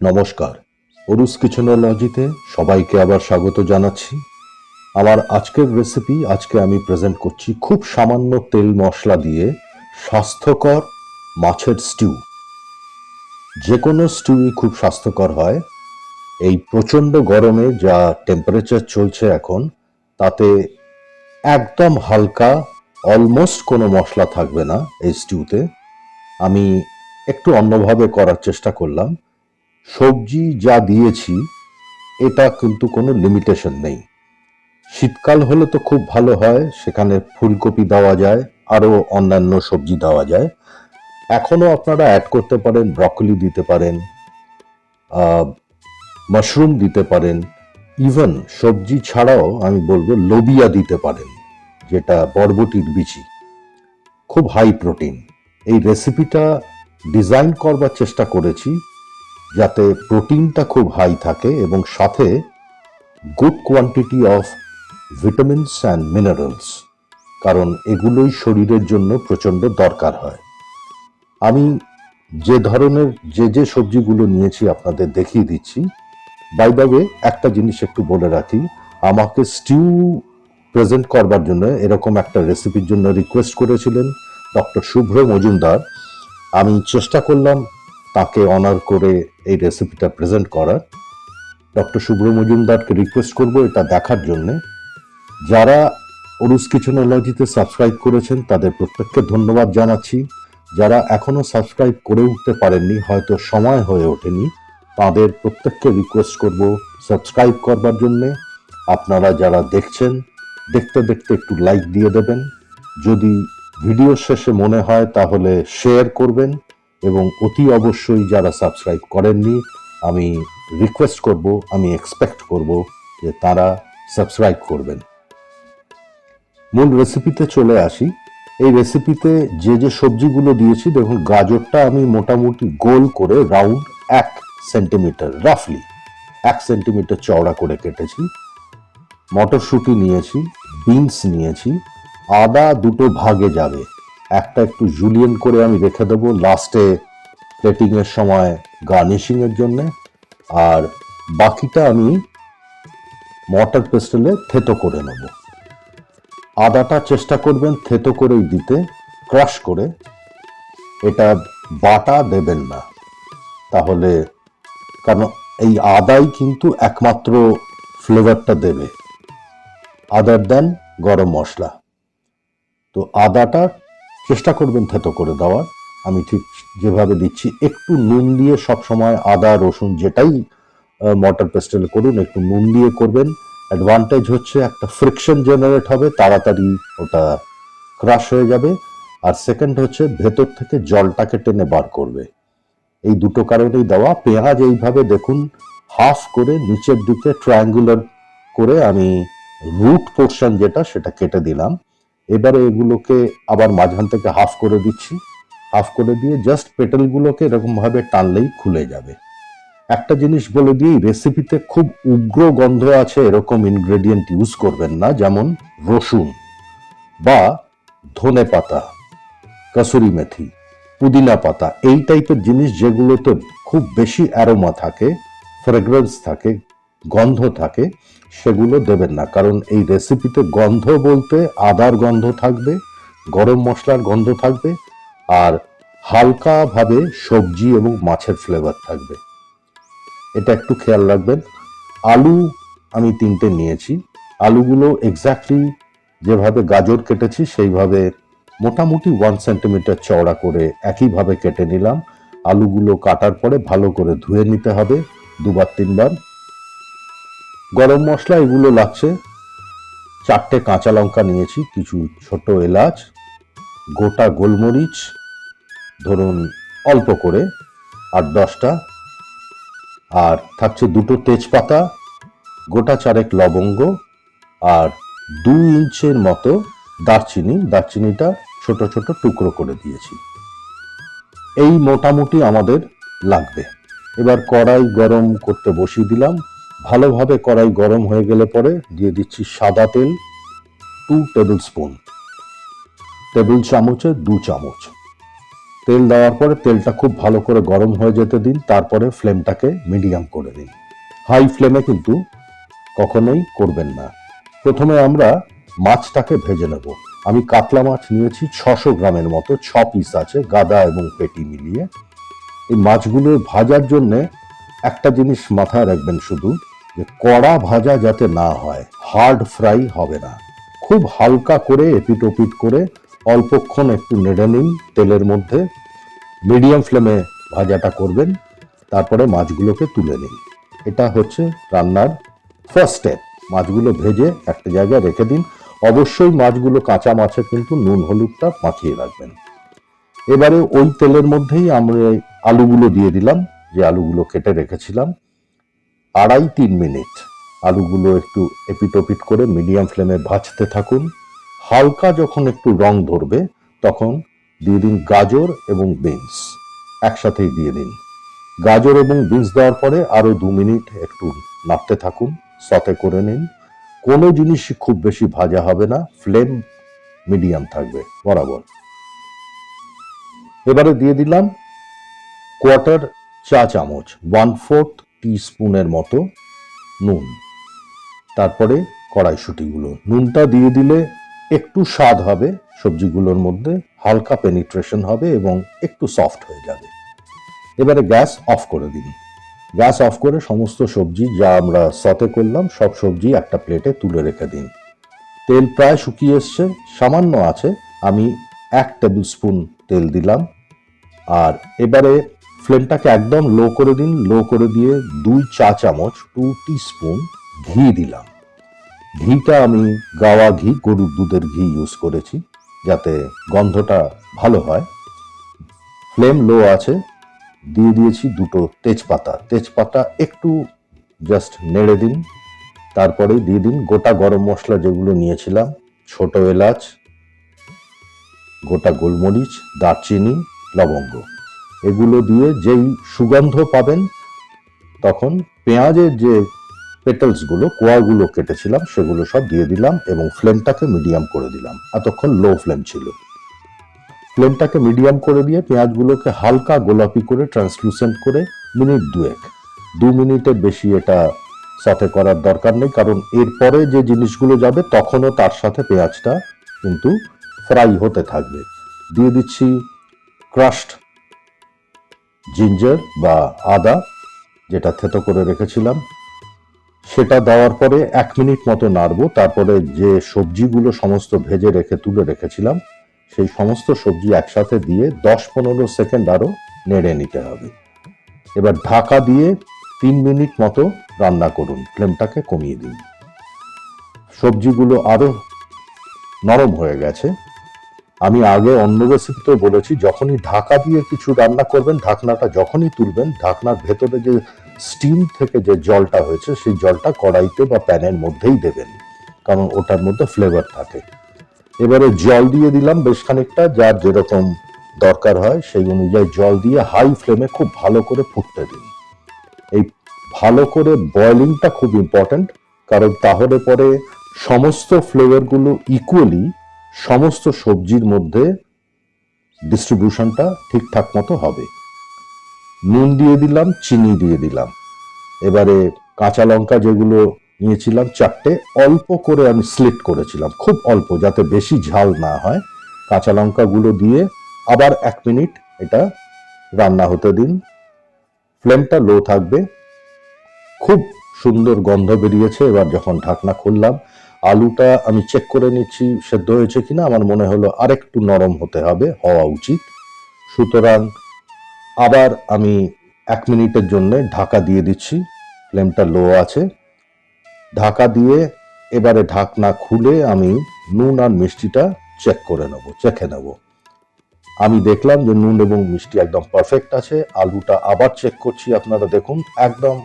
নমস্কার। অরুস কিচেনোলজিতে সবাইকে আবার স্বাগত জানাচ্ছি। আমার আজকের রেসিপি আজকে আমি প্রেজেন্ট করছি খুব সামান্য তেল মশলা দিয়ে স্বাস্থ্যকর মাছের স্টিউ যে কোনো স্টিউই খুব স্বাস্থ্যকর হয়। এই প্রচণ্ড গরমে যা টেম্পারেচার চলছে এখন, তাতে একদম হালকা অলমোস্ট কোনো মশলা থাকবে না এই স্টিউতে আমি একটু অন্যভাবে করার চেষ্টা করলাম। সবজি যা দিয়েছি, এটা কিন্তু কোনো লিমিটেশন নেই। শীতকাল হলে তো খুব ভালো হয়, সেখানে ফুলকপি দেওয়া যায়, আরও অন্যান্য সবজি দেওয়া যায়। এখনও আপনারা অ্যাড করতে পারেন ব্রকলি দিতে পারেন মাশরুম দিতে পারেন। ইভেন সবজি ছাড়াও আমি বলব লোবিয়া দিতে পারেন, যেটা বরবটির বিচি। খুব হাই প্রোটিন এই রেসিপিটা ডিজাইন করবার চেষ্টা করেছি যাতে প্রোটিনটা খুব হাই থাকে এবং সাথে good quantity of vitamins and minerals, কারণ এগুলোই শরীরের জন্য প্রচণ্ড দরকার হয়। আমি যে ধরনের, যে যে সবজিগুলো নিয়েছি আপনাদের দেখিয়ে দিচ্ছি। বাই একটা জিনিস একটু বলে রাখি, আমাকে স্টিউ প্রেজেন্ট করবার জন্য এরকম একটা রেসিপির জন্য রিকোয়েস্ট করেছিলেন ডক্টর শুভ্র মজুমদার। আমি চেষ্টা করলাম তাকে অনার করে এই রেসিপিটা প্রেজেন্ট করার। ডক্টর শুভ্র মজুমদারকে রিকোয়েস্ট করব এটা দেখার জন্যে। যারা অরুস কিচেনোলজিতে সাবস্ক্রাইব করেছেন, তাদের প্রত্যেককে ধন্যবাদ জানাচ্ছি। যারা এখনও সাবস্ক্রাইব করে উঠতে পারেননি, হয়তো সময় হয়ে ওঠেনি, তাদের প্রত্যেককে রিকোয়েস্ট করব সাবস্ক্রাইব করবার জন্যে। আপনারা যারা দেখছেন, দেখতে দেখতে একটু লাইক দিয়ে দেবেন। যদি ভিডিও শেষে মনে হয়, তাহলে শেয়ার করবেন। এবং অতি অবশ্যই যারা সাবস্ক্রাইব করেননি, আমি রিকোয়েস্ট করব, আমি এক্সপেক্ট করব যে তারা সাবস্ক্রাইব করবেন। মূল রেসিপিতে চলে আসি। এই রেসিপিতে যে যে সবজিগুলো দিয়েছি, দেখুন গাজরটা আমি মোটামুটি গোল করে রাউন্ড এক সেন্টিমিটার রাফলি এক সেন্টিমিটার চওড়া করে কেটেছি। মটরশুঁটি নিয়েছি বিনস নিয়েছি, আদা দুটো ভাগে যাবে। একটা একটু জুলিয়েন করে আমি রেখে দেবো। লাস্টে প্লেটিংয়ের সময় গার্নিশিংয়ের জন্যে। আর বাকিটা আমি মটর পেস্টেলে থেতো করে নেব। আদাটা চেষ্টা করবেন থেতো করেই দিতে ক্রাশ করে। এটা বাটা দেবেন না। তাহলে কারণ এই আদাই কিন্তু একমাত্র ফ্লেভারটা দেবে। আদার দেন গরম মশলা। তো আদাটা চেষ্টা করবেন থেতো করে দেওয়ার। আমি ঠিক যেভাবে দিচ্ছি, একটু নুন দিয়ে সব সময় আদা, রসুন যেটাই মটর পেস্টেল করুন, একটু নুন দিয়ে করবেন। অ্যাডভান্টেজ হচ্ছে একটা ফ্রিকশন জেনারেট হবে, তাড়াতাড়ি ওটা ক্রাশ হয়ে যাবে। আর সেকেন্ড হচ্ছে ভেতর থেকে জলটাকে টেনে বার করবে। এই দুটো কারণেই দেওয়া। পেঁয়াজ এইভাবে দেখুন হাফ করে নিচের দিকে ট্রায়াঙ্গুলার করে আমি রুট পোর্শন যেটা, সেটা কেটে দিলাম। এবারে এগুলোকে আবার মাঝখান থেকে হাফ করে দিচ্ছি। হাফ করে দিয়ে জাস্ট পেটেলগুলোকে এরকমভাবে টানলেই খুলে যাবে। একটা জিনিস বলে দিই রেসিপিতে খুব উগ্র গন্ধ আছে এরকম ইনগ্রেডিয়েন্ট ইউজ করবেন না, যেমন রসুন বা ধনে পাতা, কসুরি মেথি, পুদিনা পাতা। এই টাইপের জিনিস যেগুলোতে খুব বেশি অ্যারোমা থাকে ফ্রেগ্রেন্স থাকে, গন্ধ থাকে সেগুলো দেবেন না, কারণ এই রেসিপিতে গন্ধ বলতে আদার গন্ধ থাকবে, গরম মশলার গন্ধ থাকবে, আর হালকাভাবে সবজি এবং মাছের ফ্লেভার থাকবে। এটা একটু খেয়াল রাখবেন। আলু আমি তিনটে নিয়েছি। আলুগুলো এক্স্যাক্টলি যেভাবে গাজর কেটেছি, সেইভাবে মোটামুটি ওয়ান সেন্টিমিটার চওড়া করে একইভাবে কেটে নিলাম। আলুগুলো কাটার পরে ভালো করে ধুয়ে নিতে হবে, দুবার, তিনবার। গরম মশলা এগুলো লাগছে। চারটে কাঁচা লঙ্কা নিয়েছি, কিছু ছোট এলাচ, গোটা গোলমরিচ, ধরুন অল্প করে, আট দশটা। আর থাকছে দুটো তেজপাতা, গোটা চারেক লবঙ্গ আর দু ইঞ্চের মতো দারচিনি। দারচিনিটা ছোট ছোট টুকরো করে দিয়েছি। এই মোটামুটি আমাদের লাগবে। এবার কড়াই গরম করতে বসিয়ে দিলাম। ভালোভাবে কড়াই গরম হয়ে গেলে পরে দিয়ে দিচ্ছি সাদা তেল টু টেবিল স্পুন টেবিল চামচে দু চামচ। তেল দেওয়ার পরে তেলটা খুব ভালো করে গরম হয়ে যেতে দিন, তারপরে ফ্লেমটাকে মিডিয়াম করে দিন। হাই ফ্লেমে কিন্তু কখনোই করবেন না। প্রথমে আমরা মাছটাকে ভেজে নেব। আমি কাতলা মাছ নিয়েছি ছশো গ্রামের মতো, ছ পিস আছে, গাদা এবং পেটি মিলিয়ে। এই মাছগুলো ভাজার জন্য একটা জিনিস মাথায় রাখবেন শুধু, যে কড়া ভাজা যাতে না হয় হার্ড ফ্রাই হবে না। খুব হালকা করে এপিট ওপিট করে অল্পক্ষণ একটু নেড়ে নিন তেলের মধ্যে মিডিয়াম ফ্লেমে ভাজাটা করবেন, তারপরে মাছগুলোকে তুলে নিন। এটা হচ্ছে রান্নার ফার্স্ট স্টেপ মাছগুলো ভেজে একটা জায়গায় রেখে দিন। অবশ্যই মাছগুলো কাঁচা মাছে কিন্তু নুন হলুদটা মাখিয়ে রাখবেন। এবারে ওই তেলের মধ্যেই আমরা আলুগুলো দিয়ে দিলাম। যে আলুগুলো কেটে রেখেছিলাম, আড়াই তিন মিনিট। আলুগুলো একটু এপিটোপিট করে মিডিয়াম ফ্লেমে ভাজতে থাকুন। হালকা যখন একটু রং ধরবে, তখন দিয়ে দিন গাজর এবং বিনস। একসাথেই দিয়ে দিন। গাজর এবং বিনস দেওয়ার পরে আরও দু মিনিট একটু নাড়তে থাকুন সতে করে নিন। কোনো জিনিসই খুব বেশি ভাজা হবে না, ফ্লেম মিডিয়াম থাকবে, বরাবর। এবারে দিয়ে দিলাম কোয়ার্টার চা চামচ ওয়ান ফোর্থ স্পুনের মতো নুন। তারপরে কড়াইশুটিগুলো। নুনটা দিয়ে দিলে একটু স্বাদ হবে, সবজিগুলোর মধ্যে হালকা পেনিট্রেশন হবে এবং একটু সফট হয়ে যাবে। এবারে গ্যাস অফ করে দিন। গ্যাস অফ করে সমস্ত সবজি যা আমরা সতে করলাম, সব সবজি একটা প্লেটে তুলে রেখে দিন। তেল প্রায় শুকিয়ে এসছে, সামান্য আছে। আমি এক টেবিল স্পুন তেল দিলাম। আর এবারে ফ্লেমটাকে একদম লো করে দিন, লো করে দিয়ে দুই চা চামচ টু স্পুন ঘি দিলাম। ঘিটা আমি গাওয়া ঘি, গরুর দুধের ঘি ইউজ করেছি, যাতে গন্ধটা ভালো হয়। ফ্লেম লো আছে, দিয়ে দিয়েছি দুটো তেজপাতা। তেজপাতা একটু জাস্ট নেড়ে দিন, তারপরে দিয়ে দিন গোটা গরম মশলা যেগুলো নিয়েছিলাম, ছোট এলাচ, গোটা গোলমরিচ, দারচিনি, লবঙ্গ। এগুলো দিয়ে যেই সুগন্ধ পাবেন, তখন পেঁয়াজের যে পেটেলসগুলো, কোয়াগুলো কেটেছিলাম, সেগুলো সব দিয়ে দিলাম এবং ফ্লেমটাকে মিডিয়াম করে দিলাম। এতক্ষণ লো ফ্লেম ছিল। ফ্লেমটাকে মিডিয়াম করে দিয়ে পেঁয়াজগুলোকে হালকা গোলাপি করে ট্রান্সলুসেন্ট করে মিনিট দুয়েক। দু মিনিটের বেশি এটা সাথে করার দরকার নেই, কারণ এরপরে যে জিনিসগুলো যাবে, তখনও তার সাথে পেঁয়াজটা কিন্তু ফ্রাই হতে থাকবে। দিয়ে দিচ্ছি ক্রাশড জিঞ্জার বা আদা, যেটা থেতো করে রেখেছিলাম। সেটা দেওয়ার পরে এক মিনিট মতো নাড়বো, তারপরে যে সবজিগুলো সমস্ত ভেজে রেখে তুলে রেখেছিলাম, সেই সমস্ত সবজি একসাথে দিয়ে দশ পনেরো সেকেন্ড আরও নেড়ে নিতে হবে। এবার ঢাকা দিয়ে তিন মিনিট মতো রান্না করুন, ফ্লেমটাকে কমিয়ে দিন। সবজিগুলো আরও নরম হয়ে গেছে। আমি আগে অন্য রেসিপিতেও বলেছি, যখনই ঢাকা দিয়ে কিছু রান্না করবেন, ঢাকনাটা যখনই তুলবেন, ঢাকনার ভেতরে যে স্টিম থেকে যে জলটা হয়েছে, সেই জলটা কড়াইতে বা প্যানের মধ্যেই দেবেন, কারণ ওটার মধ্যে ফ্লেভার থাকে। এবারে জল দিয়ে দিলাম বেশ খানিকটা, যার যেরকম দরকার হয়, সেই অনুযায়ী জল দিয়ে হাই ফ্লেমে খুব ভালো করে ফুটতে দিন। এই ভালো করে বয়লিংটা খুব ইম্পর্ট্যান্ট কারণ তাহলে পরে সমস্ত ফ্লেভারগুলো ইকুয়ালি সমস্ত সবজির মধ্যে ডিস্ট্রিবিউশনটা ঠিকঠাক মতো হবে। নুন দিয়ে দিলাম, চিনি দিয়ে দিলাম। এবারে কাঁচা লঙ্কা যেগুলো নিয়েছিলাম চারটে, অল্প করে আমি স্লিট করেছিলাম, খুব অল্প যাতে বেশি ঝাল না হয়। কাঁচা লঙ্কাগুলো দিয়ে আবার এক মিনিট এটা রান্না হতে দিন। ফ্লেমটা লো থাকবে। খুব সুন্দর গন্ধ বেরিয়েছে, এবার যখন ঢাকনা খুললাম আলুটা আমি চেক করে নিচ্ছি, সেদ্ধ হয়েছে কিনা, আমার মনে হলো আরেকটু নরম হতে হবে, হওয়া উচিত। সুতরাং আবার আমি এক মিনিটের জন্য ঢাকা দিয়ে দিচ্ছি ফ্লেমটা লো আছে। ঢাকা দিয়ে এবারে ঢাকনা খুলে আমি নুন আর মিষ্টিটা চেক করে নেব চেখে নেব। আমি দেখলাম যে নুন এবং মিষ্টি একদম পারফেক্ট আছে, আলুটা আবার চেক করছি, আপনারা দেখুন, একদম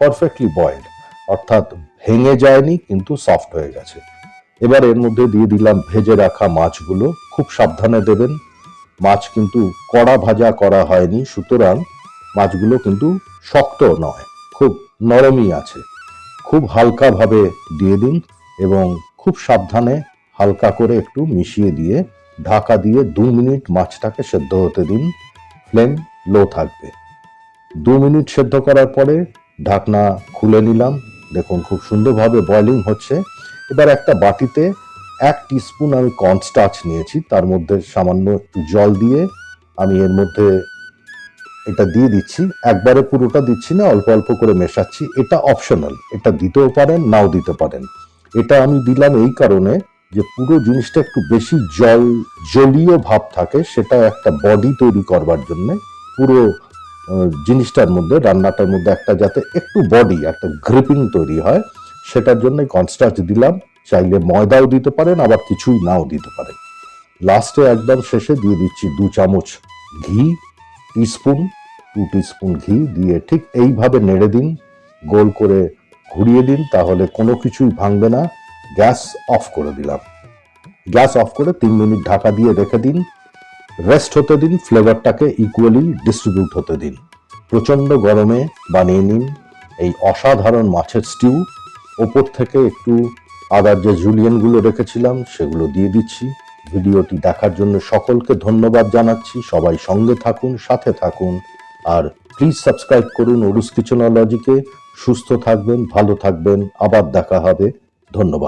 পারফেক্টলি বয়েলড অর্থাৎ ভেঙে যায়নি, কিন্তু সফট হয়ে গেছে। এবার এর মধ্যে দিয়ে দিলাম ভেজে রাখা মাছগুলো, খুব সাবধানে দেবেন। মাছ কিন্তু কড়া ভাজা করা হয়নি, সুতরাং মাছগুলো কিন্তু শক্ত নয়, খুব নরমই আছে। খুব হালকাভাবে দিয়ে দিন এবং খুব সাবধানে হালকা করে একটু মিশিয়ে দিয়ে ঢাকা দিয়ে দু মিনিট মাছটাকে সেদ্ধ হতে দিন। ফ্লেম লো থাকবে। দু মিনিট সেদ্ধ করার পরে ঢাকনা খুলে নিলাম। দেখুন, খুব সুন্দরভাবে বয়লিং হচ্ছে। এবার একটা বাটিতে এক টিস্পুন আমি কর্নস্টার্চ নিয়েছি, তার মধ্যে সামান্য একটু জল দিয়ে আমি এর মধ্যে এটা দিয়ে দিচ্ছি। একবারে পুরোটা দিচ্ছি না, অল্প অল্প করে মেশাচ্ছি। এটা অপশনাল এটা দিতেও পারেন, নাও দিতে পারেন। এটা আমি দিলাম এই কারণে যে পুরো জিনিসটা একটু বেশি জল, জলীয় ভাব থাকে, সেটা একটা বডি তৈরি করবার জন্য পুরো জিনিসটার মধ্যে, রান্নাটার মধ্যে একটা যাতে একটু বডি একটা গ্রিপিং তৈরি হয়, সেটার জন্য কনস্টার্চ দিলাম। চাইলে ময়দাও দিতে পারেন, আবার কিছুই নাও দিতে পারেন। লাস্টে একদম শেষে দিয়ে দিচ্ছি দু চামচ ঘি টিস্পুন টু টিস্পুন ঘি দিয়ে ঠিক এইভাবে নেড়ে দিন, গোল করে ঘুরিয়ে দিন, তাহলে কোনো কিছুই ভাঙবে না। গ্যাস অফ করে দিলাম। গ্যাস অফ করে তিন মিনিট ঢাকা দিয়ে রেখে দিন। রেস্ট হতে দিন ফ্লেভারটাকে ইকুয়ালি ডিস্ট্রিবিউট হতে দিন। প্রচণ্ড গরমে বানিয়ে নিন এই অসাধারণ মাছের স্টিউ ওপর থেকে একটু আদার যে জুলিয়ানগুলো রেখেছিলাম, সেগুলো দিয়ে দিচ্ছি। ভিডিওটি দেখার জন্য সকলকে ধন্যবাদ জানাচ্ছি। সবাই সঙ্গে থাকুন, সাথে থাকুন। আর প্লিজ সাবস্ক্রাইব করুন ওরুস কিচেনোলজিকে সুস্থ থাকবেন, ভালো থাকবেন। আবার দেখা হবে। ধন্যবাদ।